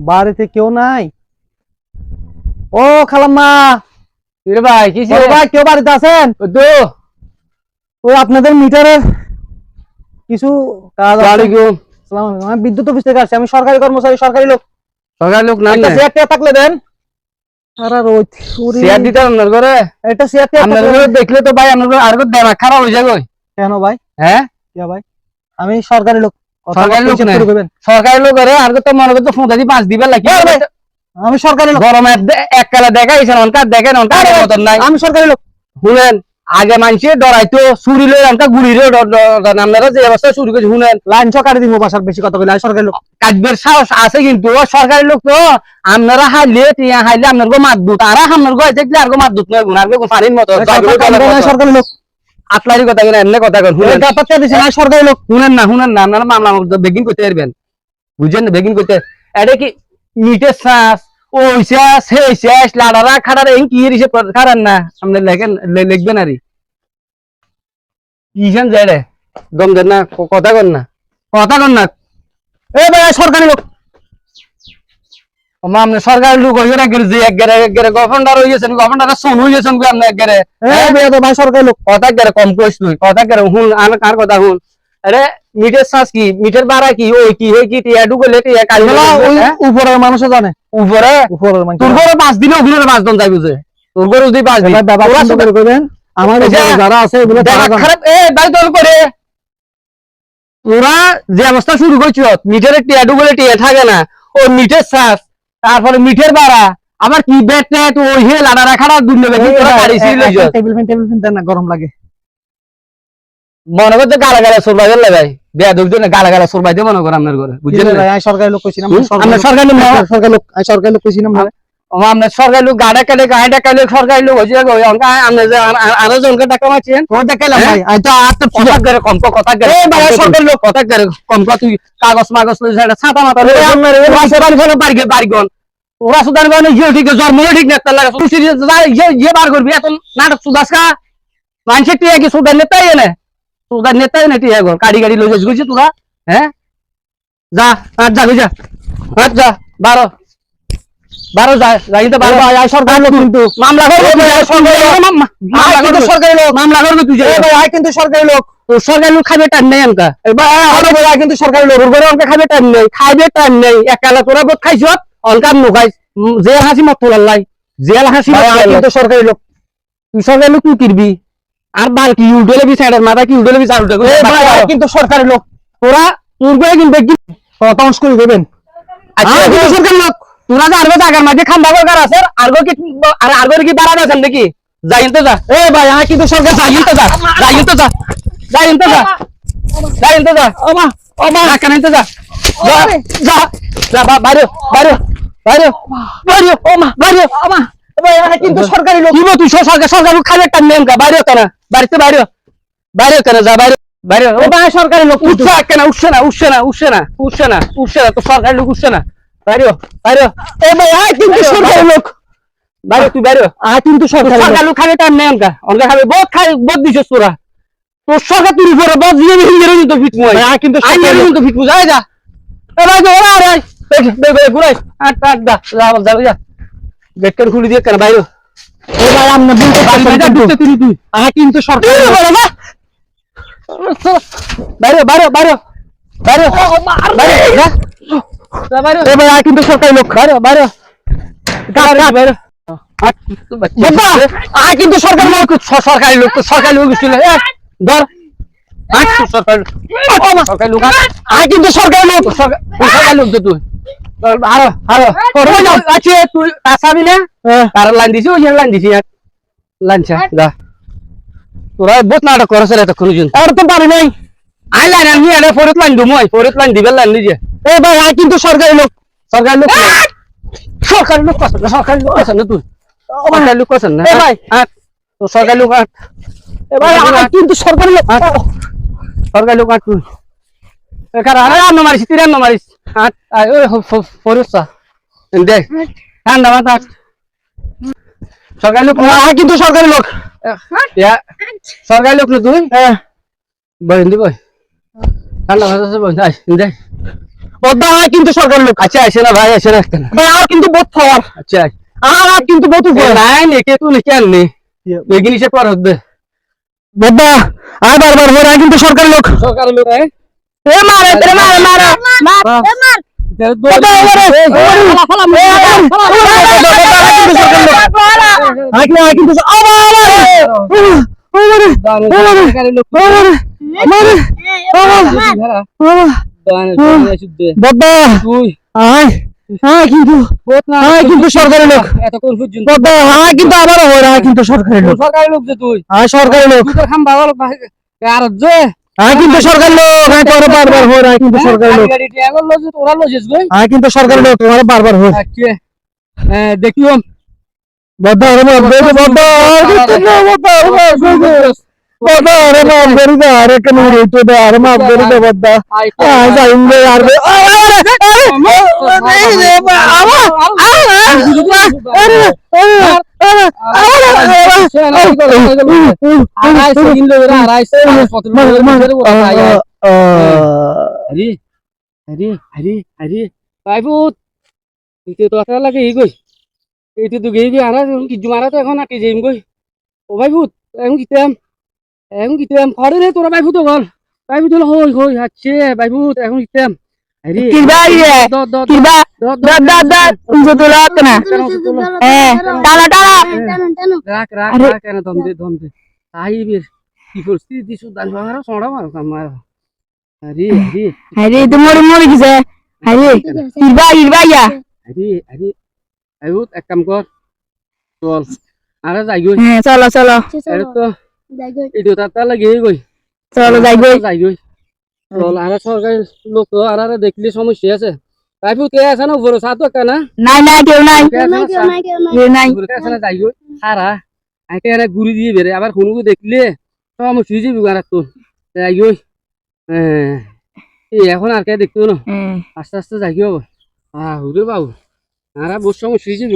বাড়িতে কেউ নাই? ও খালাম্মা! রে ভাই কি ভাই কেউ বাড়িতে আছেন? আপনাদের মিটারের কিছু কাজ আমি বিদ্যুৎ অফিস থেকে আসছি। আমি সরকারি কর্মচারী সরকারি লোক। সকাল লোক না। থাকলে দেন। দেখলে তো ভাই কোনো খারাপ হয়ে যাবে। কেন ভাই? হ্যাঁ? ভাই? আমি সরকারি লোক। সরকারি লোক বলতে না। শুরু করবেন। সরকারি লোক আর তো মনে করতো ফোন দিয়ে পাঁচ দিবে লাগে ভাই, ভাই, আমি সরকারি লোক। গরমে এক কালা দেখাইছেন অনকার দেখেন অনকার মতন নাই। আমি সরকারি লোক। শুনেন আগে মানুষে ডরাইতো চুরি লই অনকা গুড়ি রে আপনারা যে অবস্থা শুরু করেছে শুনেন। লাইন দিব বাসার বেশি কথা বলে আমি সরকারি লোক। কাজবের সাহস আছে কিন্তু সরকারি লোক তো আপনারা হাইলে টিয়া হাইলে আপনার গো মাত আপনার গো দেখলে আর গো মাত দুত নয় গো পানির মতো। সরকারি লোক। আতলারি কথা কেন এমনি কথা কেন। শুনেন। এটা পাত্তা দিছে না সরকারি লোক। শুনেন না শুনেন না আপনারা মামলা বেগিং করতে পারবেন। বুঝছেন না বেগিং করতে এটা কি মিটের শ্বাস ওই শ্বাস সেই শ্বাস লাড়ারা খাড়ারা এই কি রিসে খারান না। আপনি লেখেন লিখবেন আরই। যায় রে দম দেন না কথা কন না। কথা কন না। এ ভাই সরকারি লোক। আপনি সরকারি লোক হইও না যে এক গেরে এক গেরে গভর্নর হইয়েছেন গভর্নর সোন হইয়েছেন গো আপনি এক গেরে এ তো ভাই সরকারি লোক। কথা গেরে কম তুই কথা গেরে হুন আর কার কথা হুন আরে মিটের শ্বাস কি? মিটের কি? ওই কি হই কি টিয়া ডুগলে টিয়া কালি উপরের মানুষে জানে। উপরে? উপরের মানুষ তোর ঘরে পাঁচ দিনে ওগুলোর পাঁচ দিন যাই বুঝে তোর ঘরে যদি পাঁচ দিন। করে আমার যারা আছে এগুলো তারা দেমাগ জানে। খারাপ এ ভাই তোর করে ওরা যে অবস্থা শুরু করছ মিটের টিয়া ডুগলে টিয়া থাকে না। ও মিটের শ্বাস। তারপরে মিঠের বাড়া। আবার কি ওই হে লাড়া দুন্য বেশি টেবিল ফ্যান টেবিল ফ্যান দেন না গরম লাগে। মনে করতে গালা গালা সরবাই ভাই। বেয়া দুঃখ না গালা গালা সরবাই দিয়ে মনে কর আপনার ঘরে। বুঝছেন? ভাই সরকারি লোক কইছিলাম? আমরা লোক। সরকারি লোক সরকারি লোক কইছিলাম না। আপনার সরকারি লোক গাড়া কালে গাড়া কালে সরকারি লোক হয়েছে আপনি যে আর- জনকে টাকা মারছেন দেখাইলাম হ্যাঁ? ভাই আমি তো আর কথা করে কম কথা করে এই বাবা, সরকারি লোক। কথা করে কম তুই কাগজ মাগজ লই সেটা ছাতা মাথা লই ওরা সুদান ফেলে বাড়ি বাড়িগন ওরা সুদান মানে ইয়ে ঠিক জন্ম ঠিক না ইয়ে ইয়ে বার করবি এত নাটক সুদাস কা? মানুষের টিয়া কি সুদান নেতাই এনে। সুদান নেতাই এনে টিয়া গো গাড়ি গাড়ি লই যাস গুছি তোরা হ্যাঁ? যা আজ যা যা আজ যা বারো। বারো সরকারি লোক কিন্তু। মামলা করব তুই, সরকারি লোক, মামলা করব তুই কিন্তু সরকারি লোক। তো সরকারি লোক। খাবে টান নেই আনকা এবার আমি ভাই আমি কিন্তু সরকারি লোক। তোর ঘরে খাবে টান নেই খাইবে টান নেই। একালা তোরা বোধ খাইছ অনকা নুখাইছ যে হাসি মত তোলার জেল হাসি মত আমি তোলার কিন্তু সরকারি লোক। তুই সরকারি লোক তুই কিরবি? আর বাল কি বি সাইডের মাথা বি কিন্তু সরকারি লোক। তোরা তোর করে কিন্তু কি? শতাংশ করে দেবেন আচ্ছা সরকারি লোক। তোরা যে জাগার মাঝে খাম্বা দরকার আছে আরগো কি আর আরগো কি বাড়া আছেন নাকি? যাই তো যা। এ ভাই আমি কিন্তু সরকারি যাই তো যা যাই তো যা তো যা তো যা। ওমা ওমা। তো যা। যা যা বাইরে বাইরে বাইরে বাইরে ওমা বাইরে। ওমা। কিন্তু সরকারি লোক। তুই সরকার সরকার খালি একটা নেম কা বাইরে কেন বাড়িতে বাইরে বাইরে কেন যা বাইরে বাইরে ভাই সরকারি লোক উঠছে কেন উঠছে না উঠছে না উঠছে না উঠছে না উঠছে না তো সরকারি লোক উঠছে না। বাইরে বাইরে এ ভাই আমি কিন্তু সরকারি লোক বাইরে তুই বাইরে আমি কিন্তু সরকারি সরকার লোক খালি টাইম নেই অনকা অনকা খাবে বহুত খাই বহুত দিছিস তোরা তোর সরকার তুই উপরে বহুত দিয়ে হিন্দে তো ফিট মই আমি কিন্তু সরকারি লোক কিন্তু ফিট বুঝাই যা এ ভাই যা ওরা আরে দেখ দেখ দেখ ঘুরাই আট আট দা যা যা যা গেট কেন খুলে দিয়ে কেন বাইরে এ ভাই আপনি বলতে। ঢুকতে তুই তুই আমি কিন্তু সরকারি বাইরে বাইরে বাইরে বাইরে বাইরে যা যা বাইরে এ ভাই আমি কিন্তু সরকারি লোক বাইরে বাইরে বাইরে আমি কিন্তু সরকারি লোক সরকারি লোক তো সরকারি লোক ছিল ধর। সরকারি লোক। আমি কিন্তু সরকারি লোক সরকারি লোক তুই। আরও আরও। আছে তুই আসাবি না? হ্যাঁ। লাইন দিছি ওই লাইন দিছি লাইন যা। তোরা বহুত নাটক করছ রে আর তো পারি নাই। আই লাইন আমি আরে ফরিত লাইন দিমু আই ফরিত লাইন দিবে লাইন নিজে। এ ভাই কিন্তু সরকারি লোক সরকারি লোক। সরকারি লোক সরকারি লোক কছ না তুই। সরকারি লোক না এ ভাই। তো সরকারি লোক আট। এ ভাই আমি কিন্তু সরকারি লোক। সরকারি লোক আট তুই। এখানে আরে মারিস মারিস। আট আয় ওই ফরিত সা দেখ সরকারি লোক আমি কিন্তু সরকারি লোক। সরকারি লোক না তুই? হ্যাঁ। কিন্তু সরকারি লোক আচ্ছা আসে না ভাই আসে না ভাই আর কিন্তু বোধ খাওয়ার আচ্ছা আর কিন্তু বোধ নাই নেকে তুই পর বারবার হয়ে কিন্তু সরকারি লোক সরকারের লোক আয় এ মারে এ মারে কিন্তু কিন্তু সরকারি লোক কিন্তু হয় হয় তোমার বারবার হয় আচ্ছা দেখিও বদ্দা আরে বাপ লাগে এই গই এইতে তো গেই গই আরা কি জুমারা তো এখন আটি যাইম গই ও বাইবুত এখন কিতাম এখন কিতাম খড়ে রে তোরা বাইবুত গল বাইবুত হল হই হই আচ্ছে বাইবুত এখন কিতাম আরে কিবা ইয়ে দ দ কিবা দা দা দা উনজো তো না। হ্যাঁ রাখ রাখ রাখ কেন দম দে দম দে আই বের কি করছিস দিছু দান ভাঙার সোড়া মার কামার আরে আরে আরে তো মরে মরে গেছে। আরে ইরবা ইরবা ইয়া আরে আরে আইবুত এক কাম কর। চল। আরে যাই গই হ্যাঁ চলো চলো। আরে তো এডিও তার লাগে গই চলো যাই গই যাই গই চল আরে সরকারি লোক তো আর আরে সমস্যা আছে। কে আছে না উপরে সাত কেনা নাই নাই কেউ নাই। কে আছে কেউ নাই কে আছে না যাই গই সারা আইতে আরে ঘুরি দিয়ে বেরে আবার কোনো দেখলে? সমস্যা হয়ে যাবি আর তো যাই গই হ্যাঁ এই এখন আর কে দেখতো না? হ্যাঁ আস্তে আস্তে যাই হব। আহ রে বাবু। আর বহুত সমস্যা হয়েছে